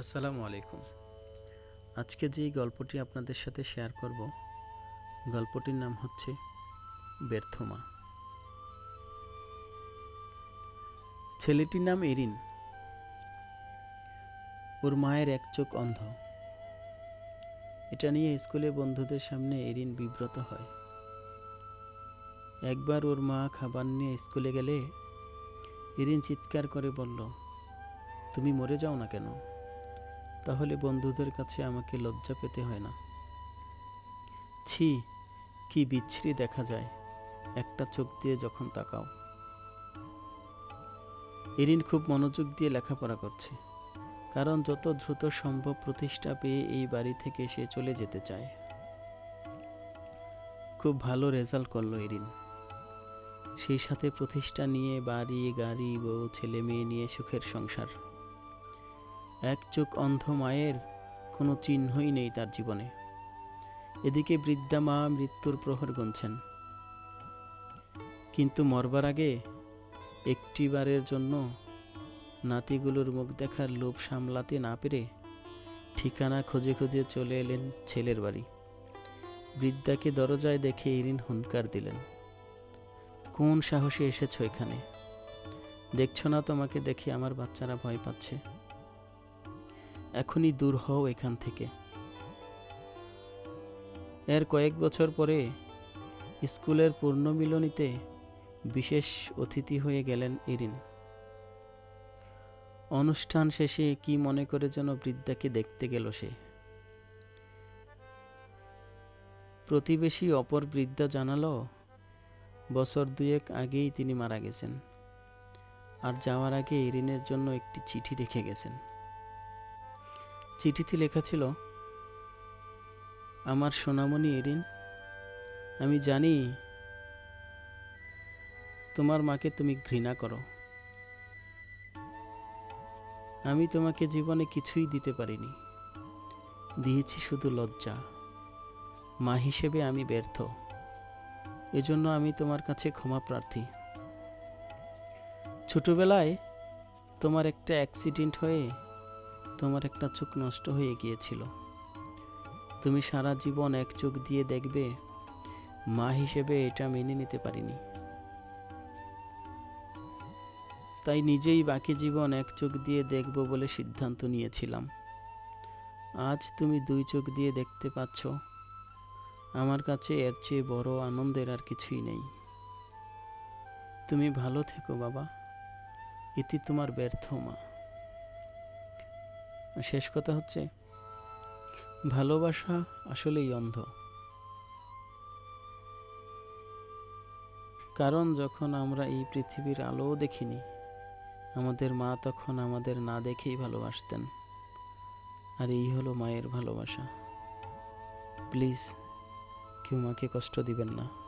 আসসালামু আলাইকুম। আজকে যেই গল্পটি আপনাদের সাথে শেয়ার করব, গল্পটির নাম হচ্ছে ব্যর্থ মা ছেলেটির নাম এরিন। ওর মায়ের এক চোখ অন্ধ। এটা নিয়ে স্কুলে বন্ধুদের সামনে এরিন বিব্রত হয়। একবার ওর মা খাবার নিয়ে স্কুলে গেলে এরিন চিৎকার করে বলল, তুমি মরে যাও না কেন? তাহলে বন্ধুদের কাছে আমাকে লজ্জা পেতে হয় না। ছি, কি বিচ্ছিরি দেখা যায়। একটা চোখ দিয়ে যখন তাকাও। এরিন খুব মনোযোগ দিয়ে লেখাপড়া করছে। কারণ যত দ্রুত সম্ভব প্রতিষ্ঠা পেয়ে এই বাড়ি থেকে সে চলে যেতে চায়। খুব ভালো রেজাল্ট করল এরিন। সেই সাথে প্রতিষ্ঠা নিয়ে বাড়ি, গাড়ি, বউ, ছেলে, মেয়ে নিয়ে সুখের সংসার। এক চোখ অন্ধ মায়ের, কোনো চিহ্নই নেই তার জীবনে। এদিকে বৃদ্ধা মা মৃত্যুর প্রহর গুনছেন। কিন্তু মরবার আগে একটিবারের জন্য নাতিগুলোর মুখ দেখার লোভ সামলাতে না পেরে ঠিকানা খুঁজে খুঁজে চলে এলেন ছেলের বাড়ি। বৃদ্ধাকে দরজায় দেখে ইরিন হুঙ্কার দিলেন, কোন সাহসে এসেছ এখানে? দেখছ না তোমাকে দেখে আমার বাচ্চারা ভয় পাচ্ছে? এখনই দূর হও এখান থেকে। এর কয়েক বছর পরে স্কুলের পূর্ণমিলনীতে বিশেষ অতিথি হয়ে গেলেন ইরিন। অনুষ্ঠান শেষে কি মনে করে যেন বৃদ্ধাকে দেখতে গেল সে। প্রতিবেশী অপর বৃদ্ধা জানালো, বছর দুয়েক আগেই তিনি মারা গেছেন, আর যাওয়ার আগে ইরিনের জন্য একটি চিঠি রেখে গেছেন। চিঠিতে লেখা ছিল, আমার সোনামণি এরিন আমি জানি তোমার মাকে তুমি ঘৃণা করো। আমি তোমাকে জীবনে কিছুই দিতে পারিনি। দিয়েছি শুধু লজ্জা। মা হিসেবে আমি ব্যর্থ। এজন্য আমি তোমার কাছে ক্ষমা প্রার্থী। ছোটবেলায় তোমার একটা অ্যাক্সিডেন্ট হয়ে তোমার একটা চোখ নষ্ট হয়ে গিয়েছিল। তুমি সারা জীবন এক চোখ দিয়ে দেখবে, মা হিসেবে এটা মেনে নিতে পারিনি। তাই নিজেই বাকি জীবন এক চোখ দিয়ে দেখব বলে সিদ্ধান্ত নিয়েছিলাম। আজ তুমি দুই চোখ দিয়ে দেখতে পাচ্ছ। আমার কাছে এর চেয়ে বড় আনন্দের আর কিছুই নেই। তুমি ভালো থেকো বাবা। ইতি তোমার ব্যর্থ মা। শেষ কথা হচ্ছে, ভালোবাসা আসলেই অন্ধ। কারণ যখন আমরা এই পৃথিবীর আলোও দেখিনি, আমাদের মা তখন আমাদের না দেখেই ভালোবাসতেন। আর এই হলো মায়ের ভালোবাসা। প্লিজ, কেউ মাকে কষ্ট দিবেন না।